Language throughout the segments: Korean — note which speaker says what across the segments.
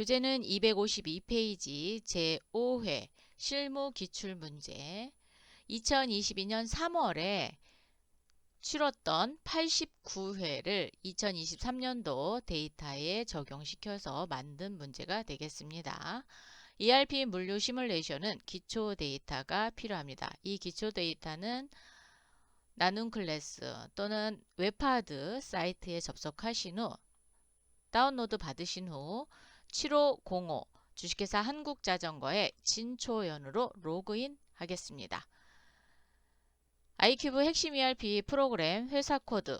Speaker 1: 교재는 252페이지 제5회 실무 기출 문제 2022년 3월에 치렀던 89회를 2023년도 데이터에 적용시켜서 만든 문제가 되겠습니다. ERP 물류 시뮬레이션은 기초 데이터가 필요합니다. 이 기초 데이터는 나눔 클래스 또는 웹하드 사이트에 접속하신 후 다운로드 받으신 후 7505 주식회사 한국자전거의 진초연으로 로그인 하겠습니다. 아이큐브 핵심 ERP 프로그램 회사 코드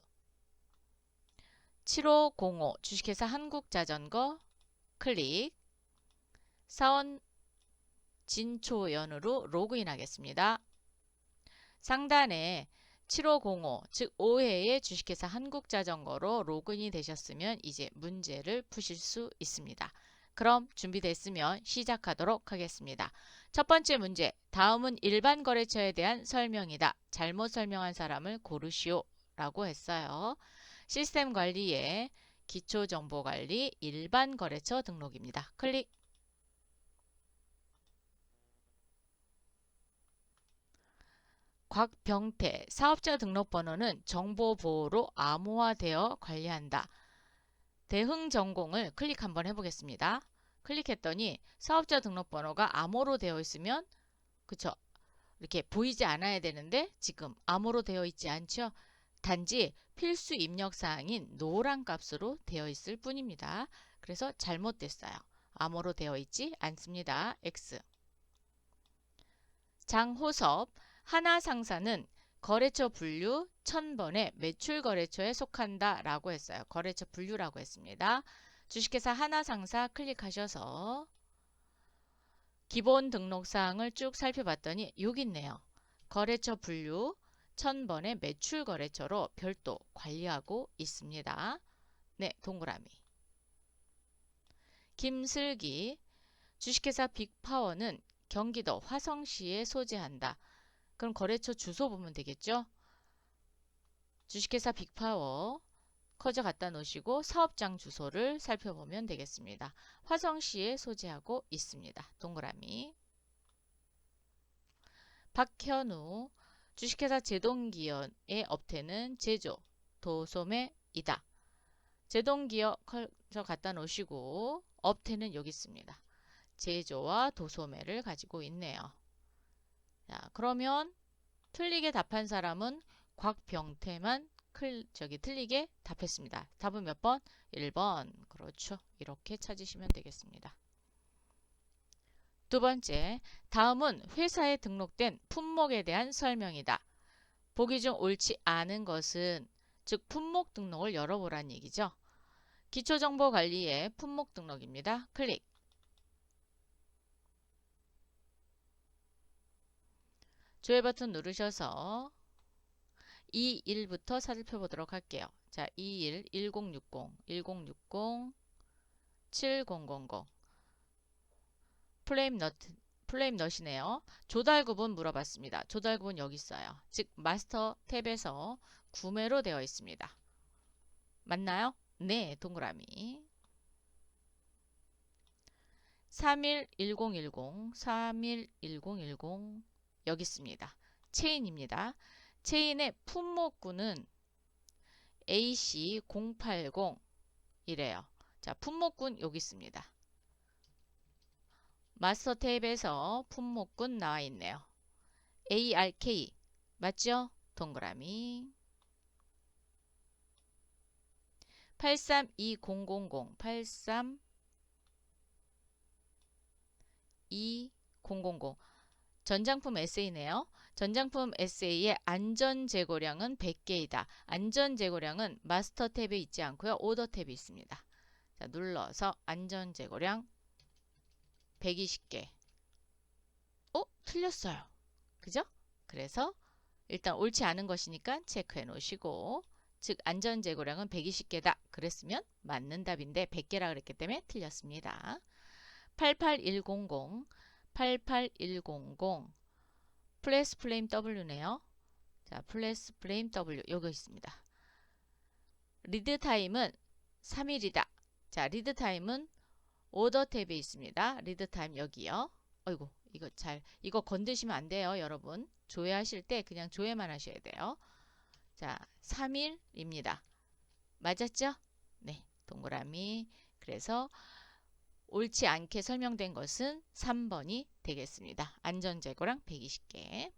Speaker 1: 7505 주식회사 한국자전거 클릭 사원 진초연으로 로그인 하겠습니다. 상단에 7505, 즉 5회의 주식회사 한국자전거로 로그인이 되셨으면 이제 문제를 푸실 수 있습니다. 그럼 준비됐으면 시작하도록 하겠습니다. 첫 번째 문제, 다음은 일반 거래처에 대한 설명이다. 잘못 설명한 사람을 고르시오 라고 했어요. 시스템 관리의 기초정보관리 일반 거래처 등록입니다. 클릭 곽병태 사업자 등록번호는 정보보호로 암호화되어 관리한다. 대흥 전공을 클릭 한번 해보겠습니다. 클릭했더니 사업자 등록번호가 암호로 되어 있으면 그쵸 이렇게 보이지 않아야 되는데 지금 암호로 되어 있지 않죠. 단지 필수 입력 사항인 노란 값으로 되어 있을 뿐입니다. 그래서 잘못됐어요. 암호로 되어 있지 않습니다. X 장호섭 하나상사는 거래처 분류 1000번의 매출 거래처에 속한다 라고 했어요. 거래처 분류라고 했습니다. 주식회사 하나상사 클릭하셔서 기본 등록사항을 쭉 살펴봤더니 여기 있네요. 거래처 분류 1000번의 매출 거래처로 별도 관리하고 있습니다. 네, 동그라미. 김슬기 주식회사 빅파워는 경기도 화성시에 소재한다. 그럼 거래처 주소 보면 되겠죠? 주식회사 빅파워 커져 갖다 놓으시고 사업장 주소를 살펴보면 되겠습니다. 화성시에 소재하고 있습니다. 동그라미 박현우 주식회사 제동기업의 업태는 제조, 도소매이다. 제동기업 커져 갖다 놓으시고 업태는 여기 있습니다. 제조와 도소매를 가지고 있네요. 자, 그러면 틀리게 답한 사람은 곽병태만 클, 저기 틀리게 답했습니다. 답은 몇 번? 1번. 그렇죠. 이렇게 찾으시면 되겠습니다. 두 번째, 다음은 회사에 등록된 품목에 대한 설명이다. 보기 중 옳지 않은 것은 즉 품목 등록을 열어보란 얘기죠. 기초정보관리의 품목 등록입니다. 클릭. 조회 버튼 누르셔서 21부터 살펴보도록 할게요. 자, 21, 1060, 1060, 7000. 플레임 넛, 플레임 넛이네요. 조달급은 물어봤습니다. 조달급은 여기 있어요. 즉, 마스터 탭에서 구매로 되어 있습니다. 맞나요? 네, 동그라미. 311010, 311010, 여기 있습니다. 체인입니다. 체인의 품목군은 AC080 이래요. 자, 품목군 여기 있습니다. 마스터 탭에서 품목군 나와 있네요. ARK 맞죠? 동그라미 832000 832000 전장품 에세이네요. 전장품 에세이의 안전 재고량은 100개이다. 안전 재고량은 마스터 탭에 있지 않고요. 오더 탭이 있습니다. 자, 눌러서 안전 재고량 120개. 어? 틀렸어요. 그죠? 그래서 일단 옳지 않은 것이니까 체크해 놓으시고 즉 안전 재고량은 120개다. 그랬으면 맞는 답인데 100개라 그랬기 때문에 틀렸습니다. 88100 88100 플래스 플레임 W네요. 자, 플래스 플레임 W 여기 있습니다. 리드 타임은 3일이다. 자, 리드 타임은 오더 탭에 있습니다. 리드 타임 여기요. 어이구 이거 잘 이거 건드시면 안 돼요 여러분. 조회하실 때 그냥 조회만 하셔야 돼요. 자 3일입니다. 맞았죠? 네 동그라미 그래서 옳지 않게 설명된 것은 3번이 되겠습니다. 안전재고랑 120개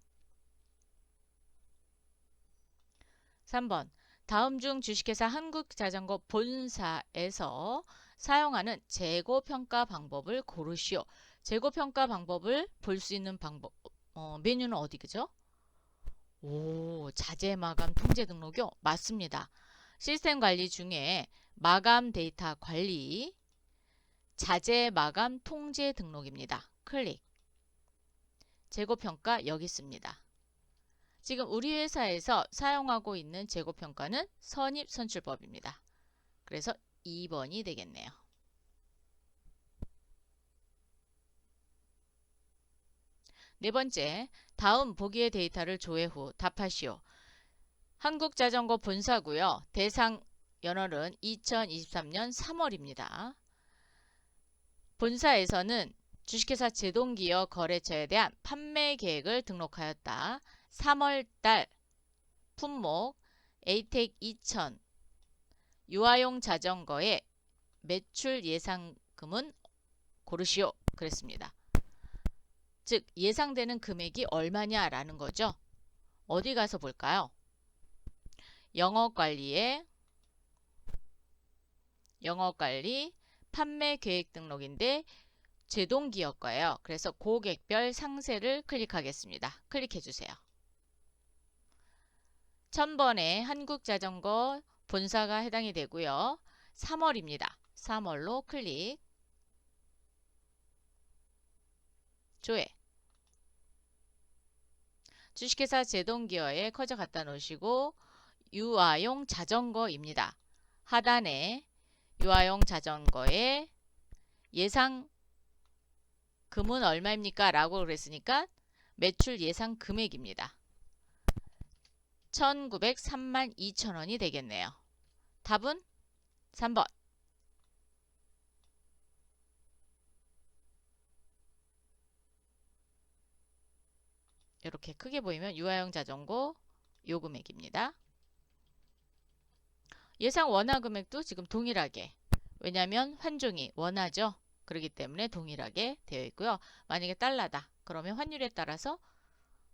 Speaker 1: 3번 다음 중 주식회사 한국자전거 본사에서 사용하는 재고평가 방법을 고르시오. 재고평가 방법을 볼 수 있는 방법 어, 메뉴는 어디 그죠? 오 자재 마감 통제 등록이요? 맞습니다. 시스템 관리 중에 마감 데이터 관리 자재 마감 통제 등록입니다. 클릭 재고평가 여기 있습니다. 지금 우리 회사에서 사용하고 있는 재고평가는 선입선출법입니다. 그래서 2번이 되겠네요. 네 번째, 다음 보기의 데이터를 조회 후 답하시오. 한국자전거 본사고요. 대상 연월은 2023년 3월입니다. 본사에서는 주식회사 제동기업 거래처에 대한 판매 계획을 등록하였다. 3월달 품목 에이텍 2000 유아용 자전거의 매출 예상금은 고르시오. 그랬습니다. 즉 예상되는 금액이 얼마냐라는 거죠. 어디 가서 볼까요? 영업관리에 영업관리 판매 계획 등록인데 제동 기업 거예요. 그래서 고객별 상세를 클릭하겠습니다. 클릭해 주세요. 1000번에 한국자전거 본사가 해당이 되고요. 3월입니다. 3월로 클릭 조회 주식회사 제동기어에 커져 갖다 놓으시고 유아용 자전거입니다. 하단에 유아용 자전거의 예상 금은 얼마입니까? 라고 그랬으니까 매출 예상 금액입니다. 1903만 2천원이 되겠네요. 답은 3번. 이렇게 크게 보이면 유아용 자전거 요 금액입니다. 예상 원화 금액도 지금 동일하게 왜냐하면 환종이 원화죠. 그렇기 때문에 동일하게 되어 있고요. 만약에 달러다 그러면 환율에 따라서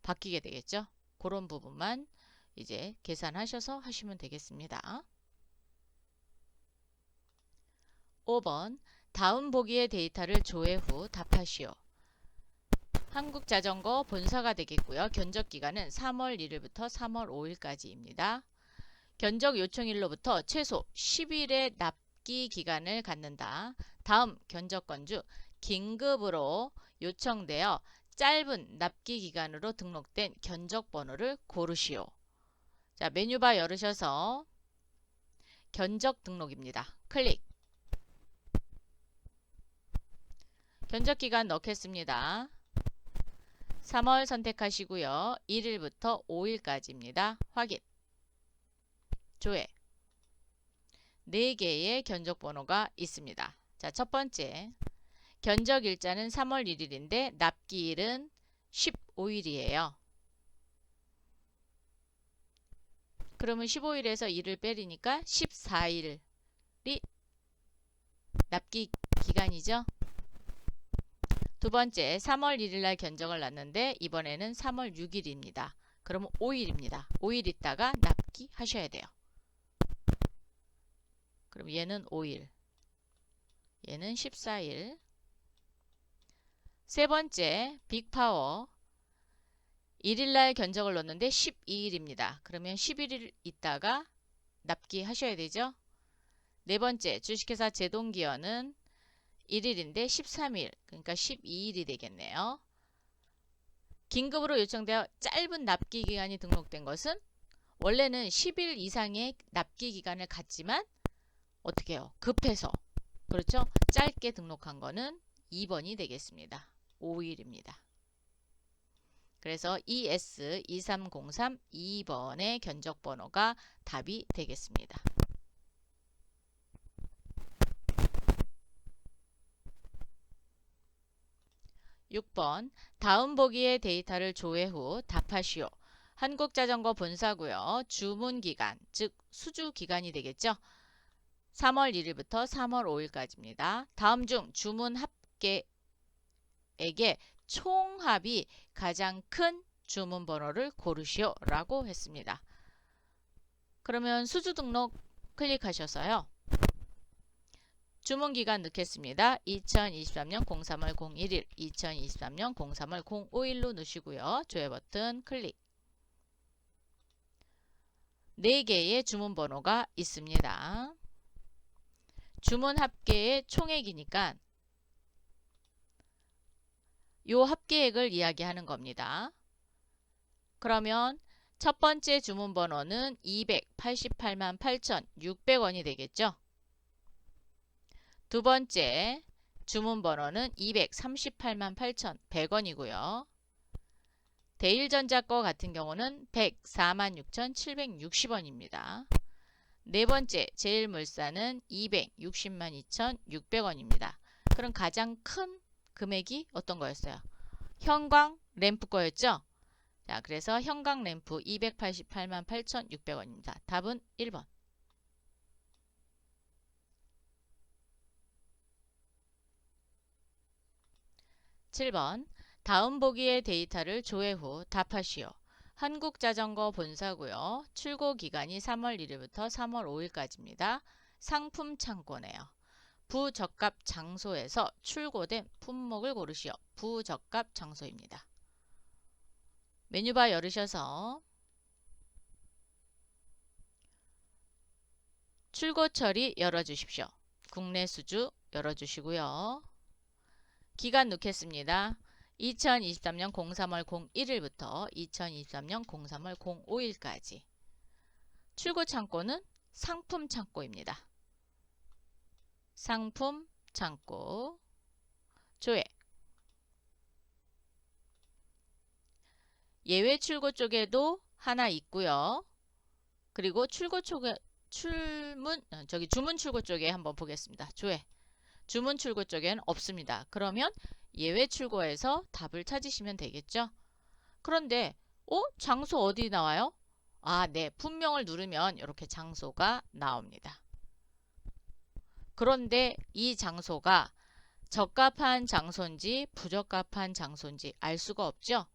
Speaker 1: 바뀌게 되겠죠. 그런 부분만 이제 계산하셔서 하시면 되겠습니다. 5번 다음 보기의 데이터를 조회 후 답하시오. 한국자전거 본사가 되겠고요. 견적 기간은 3월 1일부터 3월 5일까지입니다. 견적 요청일로부터 최소 10일의 납기 기간을 갖는다. 다음 견적건 중 긴급으로 요청되어 짧은 납기 기간으로 등록된 견적 번호를 고르시오. 자, 메뉴바 열으셔서 견적 등록입니다. 클릭. 견적 기간 넣겠습니다. 3월 선택하시고요. 1일부터 5일까지입니다. 확인. 조회. 4개의 견적 번호가 있습니다. 자, 첫 번째. 견적 일자는 3월 1일인데 납기일은 15일이에요. 그러면 15일에서 1을 빼리니까 14일이 납기 기간이죠. 두 번째 3월 1일 날 견적을 놨는데 이번에는 3월 6일입니다. 그러면 5일입니다. 5일 있다가 납기 하셔야 돼요. 그럼 얘는 5일 얘는 14일 세 번째 빅파워 1일날 견적을 넣었는데 12일입니다. 그러면 11일 있다가 납기 하셔야 되죠. 네 번째 주식회사 제동기어는 1일인데 13일 그러니까 12일이 되겠네요. 긴급으로 요청되어 짧은 납기 기간이 등록된 것은 원래는 10일 이상의 납기 기간을 갖지만 어떻게 해요? 급해서 그렇죠? 짧게 등록한 거는 2번이 되겠습니다. 5일입니다. 그래서 ES2303 2번의 견적 번호가 답이 되겠습니다. 6번 다음 보기의 데이터를 조회 후 답하시오. 한국자전거 본사고요. 주문 기간, 즉 수주 기간이 되겠죠. 3월 1일부터 3월 5일까지입니다. 다음 중 주문 합계액의 총합이 가장 큰 주문 번호를 고르시오 라고 했습니다. 그러면 수주 등록 클릭하셔서요. 주문 기간 넣겠습니다. 2023년 03월 01일, 2023년 03월 05일로 넣으시고요. 조회 버튼 클릭. 4개의 주문 번호가 있습니다. 주문 합계의 총액이니까 요 합계액을 이야기하는 겁니다. 그러면 첫 번째 주문 번호는 288만 8,600원이 되겠죠. 두 번째 주문 번호는 238만 8,100원이고요. 대일전자 거 같은 경우는 104만 6,760원입니다. 네 번째 제일물산은 260만 2,600원입니다. 그럼 가장 큰 금액이 어떤 거였어요? 형광 램프 거였죠? 자, 그래서 형광 램프 288만 8,600원입니다. 답은 1번. 7번 다음 보기의 데이터를 조회 후 답하시오. 한국자전거 본사고요. 출고 기간이 3월 1일부터 3월 5일까지입니다. 상품 창고네요. 부적합 장소에서 출고된 품목을 고르시오. 부적합 장소입니다. 메뉴바 열으셔서 출고 처리 열어주십시오. 국내 수주 열어주시고요. 기간 넣겠습니다. 2023년 03월 01일부터 2023년 03월 05일까지 출고 창고는 상품 창고입니다. 상품 창고 조회 예외 출고 쪽에도 하나 있고요. 그리고 출고 쪽에 출문 어, 저기 주문 출고 쪽에 한번 보겠습니다. 조회 주문 출고 쪽에는 없습니다. 그러면 예외 출고에서 답을 찾으시면 되겠죠. 그런데 어? 장소 어디 나와요? 아, 네. 분명을 누르면 이렇게 장소가 나옵니다. 그런데 이 장소가 적합한 장소인지 부적합한 장소인지 알 수가 없죠.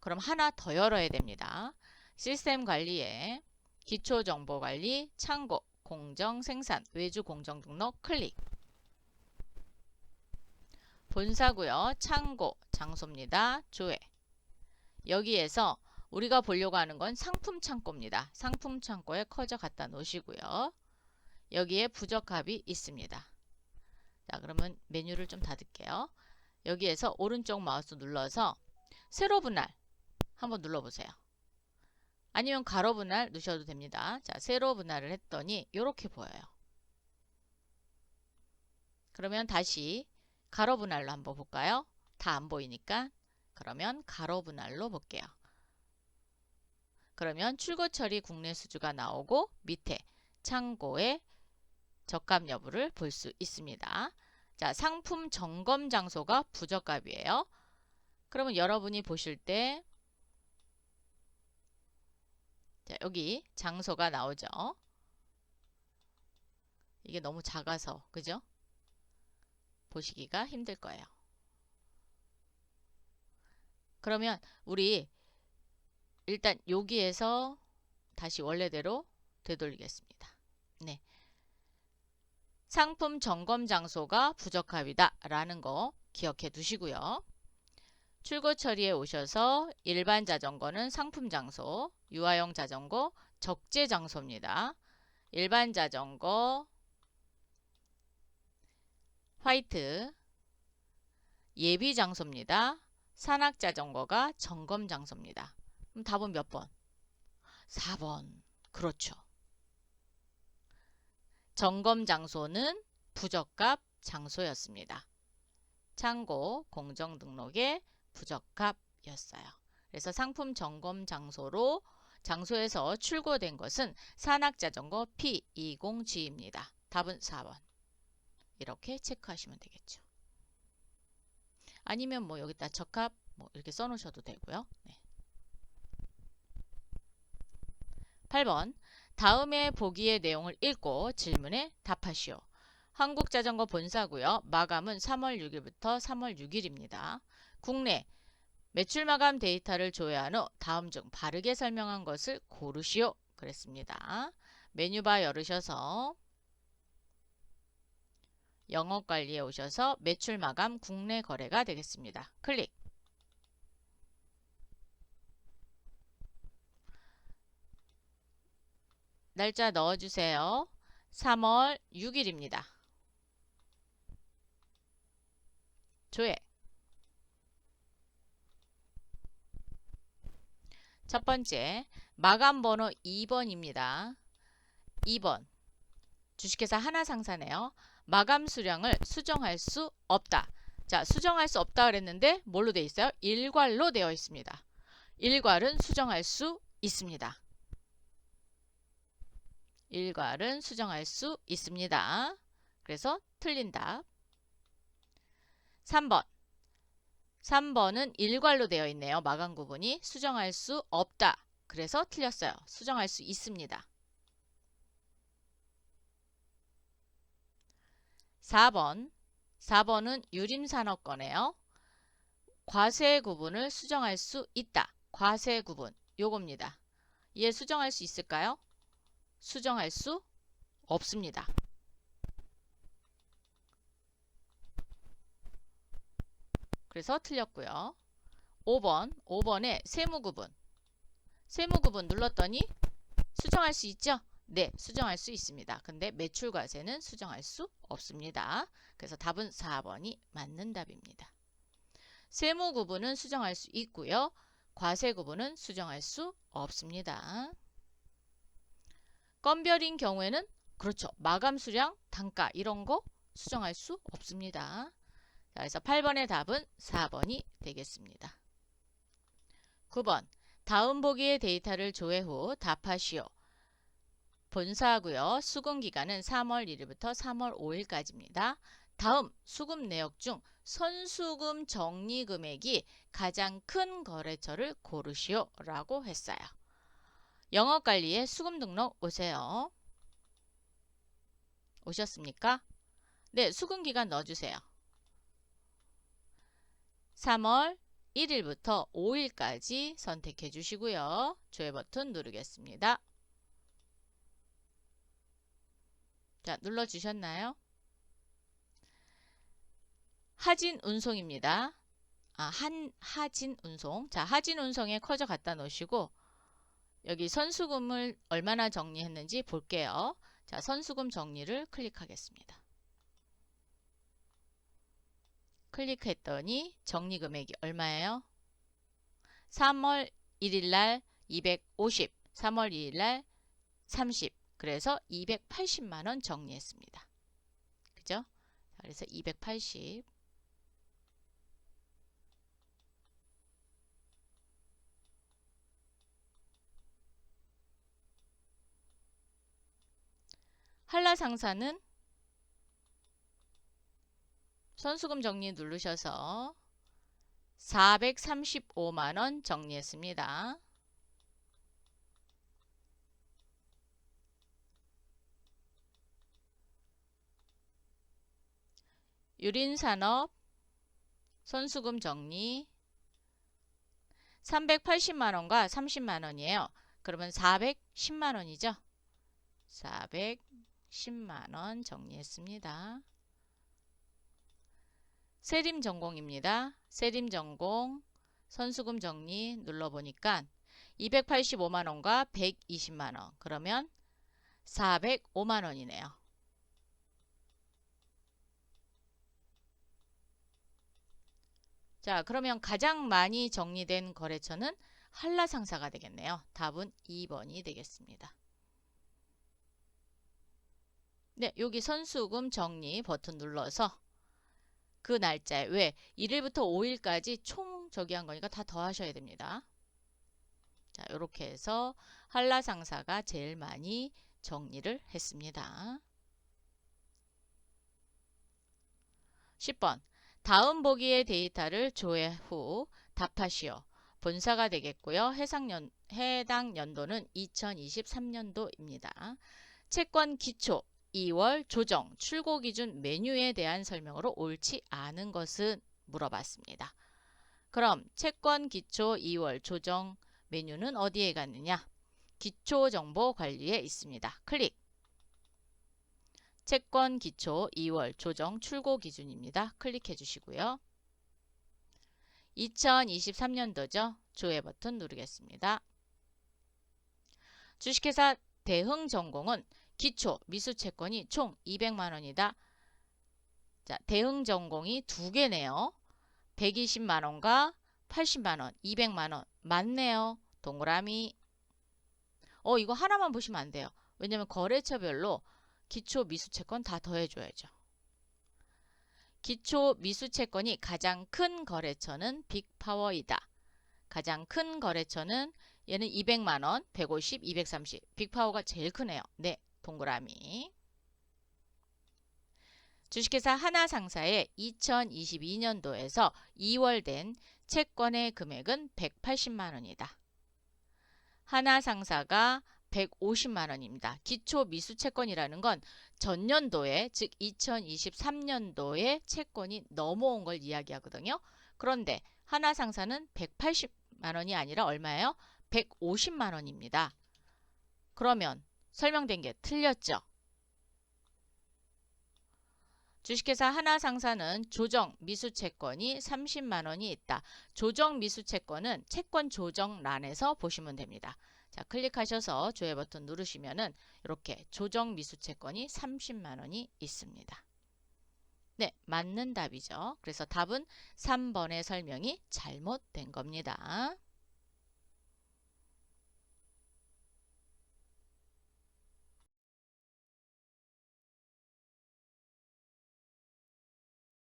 Speaker 1: 그럼 하나 더 열어야 됩니다. 시스템 관리에 기초정보관리, 창고, 공정, 생산, 외주 공정 등록 클릭. 본사고요. 창고, 장소입니다. 조회. 여기에서 우리가 보려고 하는 건 상품 창고입니다. 상품 창고에 커져 갖다 놓으시고요. 여기에 부적합이 있습니다. 자, 그러면 메뉴를 좀 닫을게요. 여기에서 오른쪽 마우스 눌러서 세로 분할 한번 눌러보세요. 아니면 가로 분할 누셔도 됩니다. 자, 세로 분할을 했더니 이렇게 보여요. 그러면 다시 가로 분할로 한번 볼까요? 다 안 보이니까 그러면 가로 분할로 볼게요. 그러면 출고 처리 국내 수주가 나오고 밑에 창고의 적합 여부를 볼 수 있습니다. 자, 상품 점검 장소가 부적합이에요. 그러면 여러분이 보실 때 자, 여기 장소가 나오죠. 이게 너무 작아서 그죠? 보시기가 힘들 거예요. 그러면 우리 일단 여기에서 다시 원래대로 되돌리겠습니다. 네. 상품 점검 장소가 부적합이다 라는 거 기억해 두시고요. 출고 처리에 오셔서 일반 자전거는 상품 장소, 유아용 자전거 적재 장소입니다. 일반 자전거 화이트 예비 장소입니다. 산악 자전거가 점검 장소입니다. 그럼 답은 몇 번? 4번. 그렇죠. 점검 장소는 부적합 장소였습니다. 창고 공정 등록에 부적합이었어요. 그래서 상품 점검 장소로 장소에서 출고된 것은 산악자전거 P20G입니다. 답은 4번. 이렇게 체크하시면 되겠죠. 아니면 뭐 여기다 적합 뭐 이렇게 써놓으셔도 되고요. 네. 8번 다음의 보기의 내용을 읽고 질문에 답하시오. 한국자전거 본사고요. 마감은 3월 6일부터 3월 6일입니다. 국내 매출 마감 데이터를 조회한 후 다음 중 바르게 설명한 것을 고르시오. 그랬습니다. 메뉴바 열으셔서 영업 관리에 오셔서 매출 마감 국내 거래가 되겠습니다. 클릭. 날짜 넣어주세요. 3월 6일입니다. 조회. 첫 번째, 마감 번호 2번입니다. 2번. 주식회사 하나상사네요. 마감 수량을 수정할 수 없다. 자, 수정할 수 없다 그랬는데 뭘로 되어 있어요? 일괄로 되어 있습니다. 일괄은 수정할 수 있습니다. 일괄은 수정할 수 있습니다. 그래서 틀린 답. 3번. 3번은 일괄로 되어 있네요. 마감 구분이 수정할 수 없다. 그래서 틀렸어요. 수정할 수 있습니다. 4번. 4번은 유림산업거네요. 과세 구분을 수정할 수 있다. 과세 구분. 요겁니다. 얘 수정할 수 있을까요? 수정할 수 없습니다. 그래서 틀렸고요. 5번, 5번에 세무구분. 세무구분 눌렀더니 수정할 수 있죠? 네, 수정할 수 있습니다. 근데 매출과세는 수정할 수 없습니다. 그래서 답은 4번이 맞는 답입니다. 세무 구분은 수정할 수 있고요. 과세 구분은 수정할 수 없습니다. 건별인 경우에는 그렇죠. 마감 수량, 단가 이런 거 수정할 수 없습니다. 자, 그래서 8번의 답은 4번이 되겠습니다. 9번 다음 보기의 데이터를 조회 후 답하시오. 본사하고요. 수금 기간은 3월 1일부터 3월 5일까지입니다. 다음 수금 내역 중 선수금 정리 금액이 가장 큰 거래처를 고르시오 라고 했어요. 영업관리에 수금 등록 오세요. 오셨습니까? 네, 수금 기간 넣어주세요. 3월 1일부터 5일까지 선택해 주시고요. 조회 버튼 누르겠습니다. 자, 눌러 주셨나요? 하진 운송입니다. 아, 한 하진 운송. 자, 하진 운송에 커져 갖다 놓으시고 여기 선수금을 얼마나 정리했는지 볼게요. 자, 선수금 정리를 클릭하겠습니다. 클릭했더니 정리 금액이 얼마예요? 3월 1일 날 250, 3월 2일 날 30. 그래서 280만 원 정리했습니다. 그죠? 그래서 280 한라상사는 선수금 정리 누르셔서 435만원 정리했습니다. 유린산업 선수금 정리 380만원과 30만원이에요. 그러면 410만원이죠. 410만원 정리했습니다. 세림 전공입니다. 세림 전공 선수금 정리 눌러보니까 285만원과 120만원 그러면 405만원이네요. 자 그러면 가장 많이 정리된 거래처는 한라상사가 되겠네요. 답은 2번이 되겠습니다. 네, 여기 선수금 정리 버튼 눌러서 그 날짜에 왜 1일부터 5일까지 총 저기 한 거니까 다 더하셔야 됩니다. 자, 이렇게 해서 한라상사가 제일 많이 정리를 했습니다. 10번 다음 보기의 데이터를 조회 후 답하시오. 본사가 되겠고요. 해상 연, 해당 연도는 2023년도입니다. 채권 기초 2월 조정 출고 기준 메뉴에 대한 설명으로 옳지 않은 것은 물어봤습니다. 그럼 채권 기초 2월 조정 메뉴는 어디에 갔느냐? 기초 정보 관리에 있습니다. 클릭. 채권 기초 2월 조정 출고 기준입니다. 클릭해 주시고요. 2023년도죠. 조회 버튼 누르겠습니다. 주식회사 대흥전공은 기초 미수채권이 총 200만원이다. 자, 대흥전공이 두 개네요. 120만원과 80만원, 200만원. 맞네요. 동그라미. 어, 이거 하나만 보시면 안 돼요. 왜냐면 거래처별로 기초 미수채권 다 더해줘야죠. 기초 미수채권이 가장 큰 거래처는 빅파워이다. 가장 큰 거래처는 얘는 200만원, 150, 230. 빅파워가 제일 크네요. 네, 동그라미. 주식회사 하나상사의 2022년도에서 2월 된 채권의 금액은 180만원이다. 하나상사가 150만 원입니다. 기초 미수 채권이라는 건 전년도에 즉 2023년도에 채권이 넘어온 걸 이야기하거든요. 그런데 하나상사는 180만 원이 아니라 얼마예요? 150만 원입니다. 그러면 설명된 게 틀렸죠? 주식회사 하나상사는 조정 미수채권이 30만 원이 있다. 조정 미수채권은 채권 조정란에서 보시면 됩니다. 자, 클릭하셔서 조회 버튼 누르시면은 이렇게 조정 미수 채권이 30만 원이 있습니다. 네, 맞는 답이죠. 그래서 답은 3번의 설명이 잘못된 겁니다.